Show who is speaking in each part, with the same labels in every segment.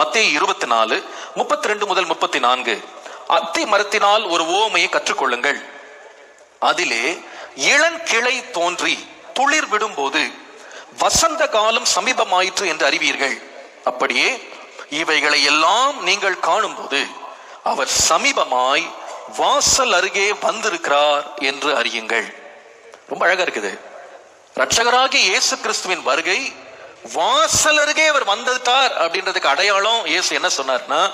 Speaker 1: மத்திய இருபத்தி நாலு முப்பத்தி ரெண்டு முதல் முப்பத்தி நான்கு அத்தி மரத்தினால் ஒரு ஓமையை கற்றுக்கொள்ளுங்கள். அதிலே இளங்கிளை தோன்றி துளிர் விடும்போது வசந்த காலம் சமீபமாயிற்று என்று அறிவீர்கள். அப்படியே இவைகளை எல்லாம் நீங்கள் காணும்போது அவர் சமீபமாய் வாசல் அருகே வந்திருக்கிறார் என்று அறியுங்கள். ரொம்ப அழகா இருக்குது. ரட்சகராகிய இயேசு கிறிஸ்துவின் வருகை வாசல் அருகே அவர் வந்துட்டார் அப்படின்றதுக்கு அடையாளம் இயேசு என்ன சொன்னார்னா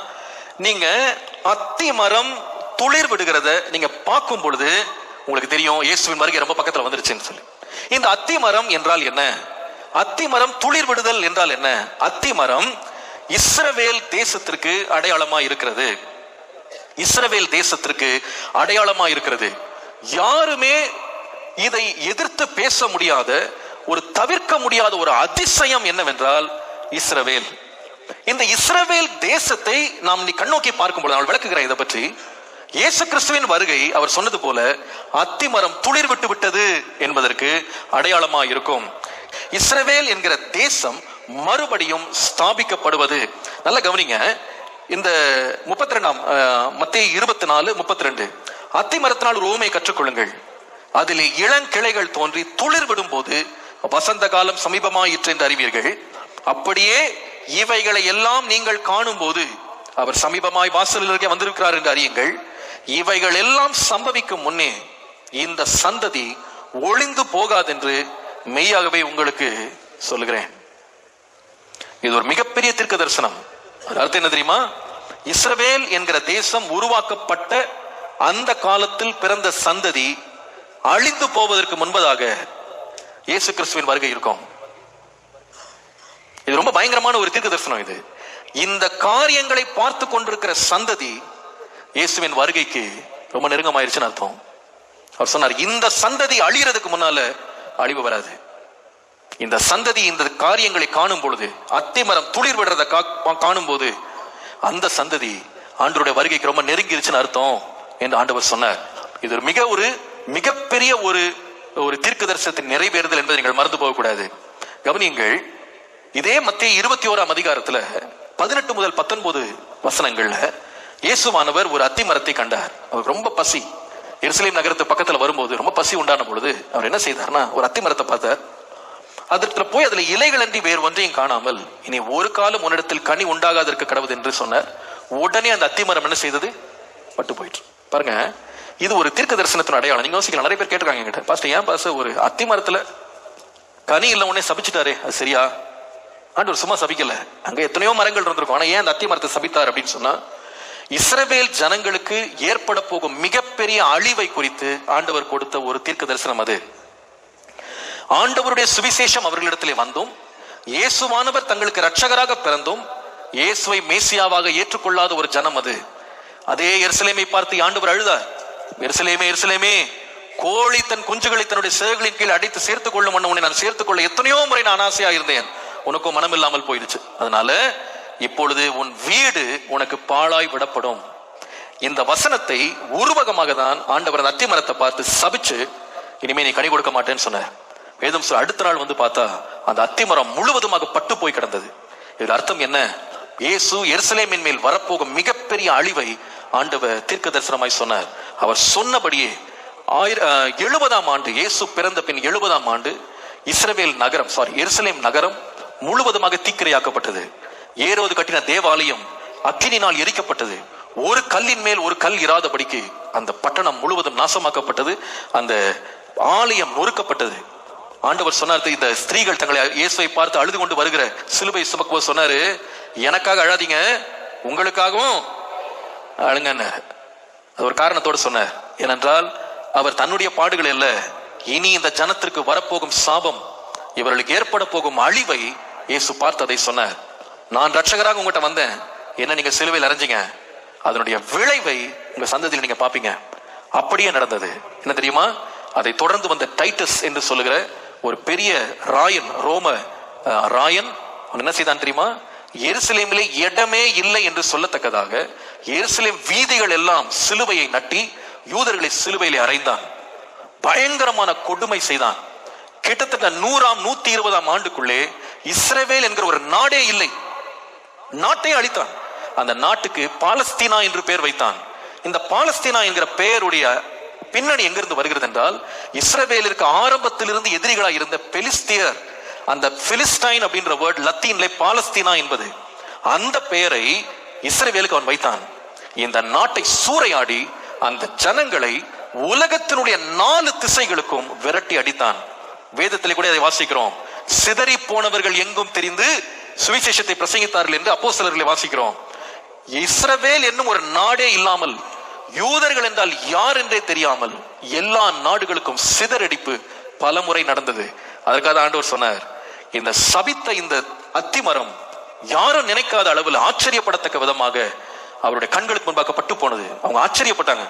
Speaker 1: நீங்க அத்தி மரம் துளிர் விடுகிறத நீங்க பார்க்கும் பொழுது உங்களுக்கு தெரியும் இயேசுவின் வருகை ரொம்ப பக்கத்துல வந்துருச்சுன்னு சொல்லி. இந்த அத்தி மரம் என்றால் என்ன? அத்தி மரம் துளிர் விடுதல் என்றால் என்ன? அத்தி மரம் இஸ்ரவேல் தேசத்திற்கு அடையாளமா இருக்கிறது. இஸ்ரவேல் தேசத்திற்கு அடையாளமா இருக்கிறது. யாருமே இதை எதிர்த்து பேச முடியாத ஒரு தவிர்க்க முடியாத ஒரு அதிசயம் என்னவென்றால் இஸ்ரவேல். இந்த இஸ்ரவேல் தேசத்தை நாம் நீ கண்ணோக்கி பார்க்கும்போது நான் விளக்குகிறேன் இதை பற்றி. இயேசு கிறிஸ்துவின் வருகை அவர் சொன்னது போல அத்திமரம் துளிர் விட்டு விட்டது என்பதற்கு அடையாளமா இருக்கும். இஸ்ரவேல் என்கிற தேசம் மறுபடியும் ஸ்தாபிக்கப்படுவது. நல்ல கவனிங்க இந்த முப்பத்தி ரெண்டாம் மத்திய இருபத்தி நாலு முப்பத்தி ரெண்டு அத்திமரத்தினால் மரத்தினால் கற்றுக்கொள்ளுங்கள். அதில் இளங்கிளைகள் தோன்றி துளிர் விடும்போது வசந்த காலம் சமீபமாயிற்று என்று அறிவீர்கள். அப்படியே இவைகளை எல்லாம் நீங்கள் காணும் போது அவர் சமீபமாய் வாசலில் வந்திருக்கிறார் என்று அறியுங்கள். இவைகள் எல்லாம் சம்பவிக்கும் முன்னே இந்த சந்ததி ஒளிந்து போகாதென்று மெய்யாகவே உங்களுக்கு சொல்லுகிறேன். இது ஒரு மிகப்பெரிய தீர்க்க தரிசனம் அது அர்த்தம் என்ன தெரியுமா? இஸ்ரவேல் என்கிற தேசம் உருவாக்கப்பட்ட அந்த காலத்தில் பிறந்த சந்ததி அழிந்து போவதற்கு முன்பதாக இயேசு கிறிஸ்துவின் வருகை இருக்கும். இது ரொம்ப பயங்கரமான ஒரு தீர்க்க தரிசனம் இது. இந்த காரியங்களை பார்த்து கொண்டிருக்கிற சந்ததி இயேசுவின் வருகைக்கு ரொம்ப நெருங்கமாயிருச்சுன்னு அர்த்தம். அவர் சொன்னார் இந்த சந்ததி அழியறதுக்கு முன்னால அழிவு வராது. இந்த சந்ததி இந்த காரியங்களை காணும் பொழுது அத்திமரம் துளிர் விடுறத காணும் போது அந்த சந்ததி ஆண்டருடைய வருகைக்கு ரொம்ப நெருங்கிருச்சுன்னு அர்த்தம் என்று ஆண்டவர் சொன்னார். இது ஒரு மிக ஒரு மிகப்பெரிய ஒரு ஒரு தீர்க்க தரிசனத்தின் நிறைவேறுதல் என்பதை நீங்கள் மறந்து போகக்கூடாது. கவனியுங்கள் இதே மத்திய இருபத்தி ஓராம் அதிகாரத்துல பதினெட்டு முதல் பத்தொன்பது வசனங்கள்ல இயேசுவானவர் ஒரு அத்தி மரத்தை கண்டார். அவர் ரொம்ப பசி. எருசலேம் நகரத்து பக்கத்துல வரும்போது ரொம்ப பசி உண்டான பொழுது அவர் என்ன செய்தார்னா ஒரு அத்தி மரத்தை பார்த்தார். அதற்கு போய் அதுல இலைகள் அன்றி வேறு ஒன்றையும் காணாமல் இனி ஒரு காலம் உன்னிடத்தில் கனி உண்டாகாதற்கு கடவுது என்று சொன்னார். உடனே அந்த அத்தி மரம் என்ன செய்தது? பட்டு போயிட்டு பாருங்க இது ஒரு தீர்க்க தரிசனத்தின் அடையாளம். நீங்க யோசிக்கலாம் நிறைய பேர் கேட்டிருக்காங்க என்கிட்ட. பாஸ்டர் ஏன் பாச ஒரு அத்தி மரத்துல கனி இல்ல உடனே சபிச்சுட்டாரே? அது சரியா? ஆண்டவர் சும்மா சபிக்கல. அங்க எத்தனையோ மரங்கள் இருந்திருக்கும். ஆனா ஏன் அந்த அத்தி மரத்தை சபித்தார் அப்படின்னு சொன்னா இஸ்ரவேல் ஜனங்களுக்கு ஏற்பட போகும் மிகப்பெரிய அழிவை குறித்து ஆண்டவர் கொடுத்த ஒரு தீர்க்க தரிசனம் அது. ஆண்டவருடைய சுவிசேஷம் அவர்களிடத்திலே வந்தும் இயேசுவானவர் தங்களுக்கு ரட்சகராக பிறந்தும் இயேசுவை மேசியாவாக ஏற்றுக்கொள்ளாத ஒரு ஜனம் அது. அதே எருசலேமை பார்த்து ஆண்டவர் அழுதார். எருசலேமே எருசலேமே. கோழி தன் குஞ்சுகளை தன்னுடைய சேகளின் கீழ் அடித்து சேர்த்துக் கொள்ளும் உன்னை நான் சேர்த்துக் கொள்ள எத்தனையோ முறை நான் ஆசையா இருந்தேன். உனக்கும் மனம் இல்லாமல் போயிடுச்சு. அதனால இப்பொழுது உன் வீடு உனக்கு பாழாய் விடப்படும். இந்த வசனத்தை உருவகமாக தான் ஆண்டவர் அத்தி மரத்தை பார்த்து சபிச்சு இனிமே நீ கனி கொடுக்க மாட்டேன்னு சொன்னார். வேதம் சொல் அடுத்த நாள் வந்து பார்த்தா அந்த அத்திமரம் முழுவதுமாக பட்டு போய் கிடந்தது. இதில் அர்த்தம் என்ன? இயேசு எருசலேமின் மேல் வரப்போகும் மிகப்பெரிய அழிவை ஆண்டவர் தீர்க்க தரிசனமாய் சொன்னார். அவர் சொன்னபடியே ஆயிர எழுபதாம் ஆண்டு இயேசு பிறந்த பின் எழுபதாம் ஆண்டு இஸ்ரவேல் நகரம் சாரி எருசலேம் நகரம் முழுவதுமாக தீக்கிரையாக்கப்பட்டது. ஏரோது கட்டின தேவாலயம் அக்கினினால் எரிக்கப்பட்டது. ஒரு கல்லின் மேல் ஒரு கல் இராதபடிக்கு அந்த பட்டணம் முழுவதும் நாசமாக்கப்பட்டது. அந்த ஆலயம் நொறுக்கப்பட்டது. ஆண்டவர் சொன்னார் இந்த ஸ்திரீகள் தங்களை இயேசுவை பார்த்து அழுது கொண்டு வருகிற சிலுவை சுமக்குவ சொன்னாரு எனக்காக அழாதீங்க உங்களுக்காகவும் அழுங்கன்னு அது ஒரு காரணத்தோடு சொன்னார் ஏனென்றால் அவர் தன்னுடைய பாடுகள் அல்ல இனி இந்த ஜனத்திற்கு வரப்போகும் சாபம் இவர்களுக்கு ஏற்பட போகும் அழிவை இயேசு பார்த்ததை சொன்னார். நான் ரட்சகராக உங்கள்கிட்ட வந்தேன். என்ன நீங்க சிலுவையில் அரைஞ்சிங்க? அதனுடைய விளைவை உங்க சந்ததியில் நீங்க பாப்பீங்க அப்படியே நடந்தது. என்ன தெரியுமா? அதை தொடர்ந்து வந்த டைட்டஸ் என்று சொல்லுகிற ஒரு பெரிய ராயன் ரோம ராயன் என்ன செய்தான் தெரியுமா? எருசலேமிலே இடமே இல்லை என்று சொல்லத்தக்கதாக எருசலேம் வீதிகள் எல்லாம் சிலுவையை நட்டி யூதர்களை சிலுவையிலே அறைந்தான். பயங்கரமான கொடுமை செய்தான். கிட்டத்தட்ட நூறாம் நூத்தி இருபதாம் ஆண்டுக்குள்ளே இஸ்ரேவேல் என்கிற ஒரு நாடே இல்லை. நாட்டை அழித்தான். அந்த நாட்டுக்கு பாலஸ்தீனா என்று பெயர் வைத்தான். இந்த பாலஸ்தீனா என்கிற பெயருடைய பின்னணி எங்கிருந்து வருகிறது என்றால் இஸ்ரவேலிற்கு ஆரம்பத்திலிருந்து எதிரிகளாக இருந்த பெலிஸ்தியர் அந்த பிலிஸ்டைன் அப்படின்ற வேர்ட் லத்தீன்ல பாலஸ்தீனா என்பது அந்த பெயரை இஸ்ரேவேலுக்கு அவன் வைத்தான். இந்த நாட்டை சூறையாடி அந்த ஜனங்களை உலகத்தினுடைய நாலு திசைகளுக்கும் விரட்டி அடித்தான். வேதத்திலே கூட அதை வாசிக்கிறோம். சிதறி போனவர்கள் எங்கும் தெரிந்து சுவிசேஷத்தை பிரசங்கித்தார்கள் என்று அப்போ சிலர்களை வாசிக்கிறோம். இஸ்ரவேல் என்னும் ஒரு நாடே இல்லாமல் யூதர்கள் என்றால் யார் என்றே தெரியாமல் எல்லா நாடுகளுக்கும் சிதறடிப்பு பலமுறை நடந்தது. அதற்காக ஆண்டவர் சொன்னார் இந்த சபித்த இந்த அத்திமரம் யாரும் நினைக்காத அளவில் ஆச்சரியப்படத்தக்க விதமாக அவருடைய கண்களுக்கு முன்பாக பட்டு போனது. அவங்க ஆச்சரியப்பட்டாங்க.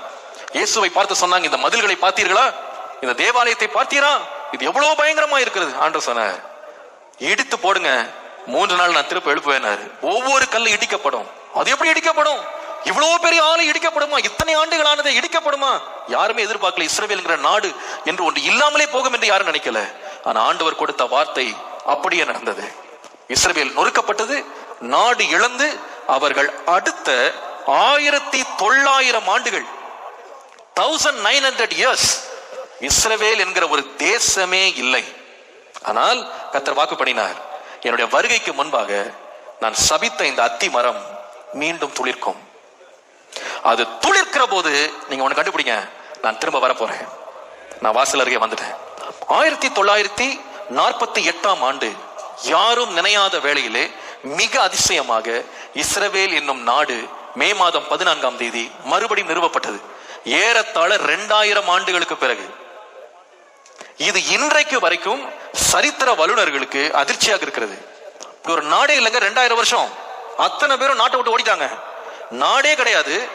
Speaker 1: இயேசுவை பார்த்து சொன்னாங்க இந்த மதில்களை பார்த்தீர்களா? இந்த தேவாலயத்தை பார்த்தீரா? இது எவ்வளவு பயங்கரமா இருக்கிறது. ஆண்டர் சொன்னார் இடித்து போடுங்க. மூன்று நாள் நான் திருப்ப எழுப்புவேனாரு ஒவ்வொரு கல்லு இடிக்கப்படும். அது எப்படி இடிக்கப்படும்? இவ்வளவு பெரிய ஆளு இடிக்கப்படுமா? இத்தனை ஆண்டுகள் ஆனது இடிக்கப்படுமா? யாருமே எதிர்பார்க்கல இஸ்ரவேல்ங்கிற நாடு என்று ஒன்று இல்லாமலே போகும் என்று யாரும் நினைக்கல. ஆனா ஆண்டவர் கொடுத்த வார்த்தை அப்படியே நடந்தது. இஸ்ரவேல் நொறுக்கப்பட்டது நாடு இழந்து அவர்கள் அடுத்த ஆயிரத்தி தொள்ளாயிரம் ஆண்டுகள் தௌசண்ட் நைன் ஹண்ட்ரட் இயர்ஸ் இஸ்ரவேல் என்கிற ஒரு தேசமே இல்லை. ஆனால் கத்தர் வாக்கு பண்ணினார் என்னுடைய வருகைக்கு முன்பாக நான் சபித்த இந்த அத்தி மரம் மீண்டும் துளிர்க்கும். அது துளிர்க்கிற போது நீங்க ஒண்ணு கண்டுபிடிங்க நான் திரும்ப வரப்போறேன் நான் வாசல் அருகே வந்துட்டேன். ஆயிரத்தி தொள்ளாயிரத்தி நாற்பத்தி எட்டாம் ஆண்டு யாரும் நினையாத வேளையிலே மிக அதிசயமாக இஸ்ரவேல் என்னும் நாடு மே மாதம் பதினான்காம் தேதி மறுபடியும் நிறுவப்பட்டது. ஏறத்தாழ ரெண்டாயிரம் ஆண்டுகளுக்கு பிறகு. இது இன்றைக்கு வரைக்கும் சரித்திர வல்லுநர்களுக்கு அதிர்ச்சியாக இருக்கிறது. ஒரு நாடே இல்லைங்க ரெண்டாயிரம் வருஷம். அத்தனை பேரும் நாட்டை விட்டு ஓடிட்டாங்க. நாடே கிடையாது.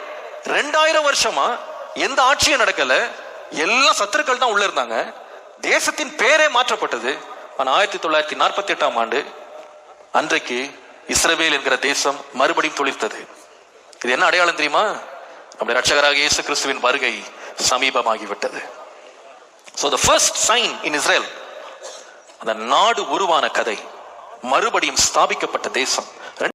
Speaker 1: ரெண்டாயிரம் வருஷமா எந்த ஆட்சியும் நடக்கல. எல்லா சத்துருக்கள் தான் உள்ள இருந்தாங்க. தேசத்தின் பேரே மாற்றப்பட்டது. ஆனால் ஆயிரத்தி தொள்ளாயிரத்தி நாற்பத்தி எட்டாம் ஆண்டு அன்றைக்கு இஸ்ரவேல் என்கிற தேசம் மறுபடியும் துளிர்த்தது. இது என்ன அடையாளம் தெரியுமா? நம்முடைய ரட்சகராக இயேசு கிறிஸ்துவின் வருகை சமீபமாகிவிட்டது. So the first sign in Israel அந்த நாடு உருவான கதை மறுபடியும் ஸ்தாபிக்கப்பட்ட தேசம்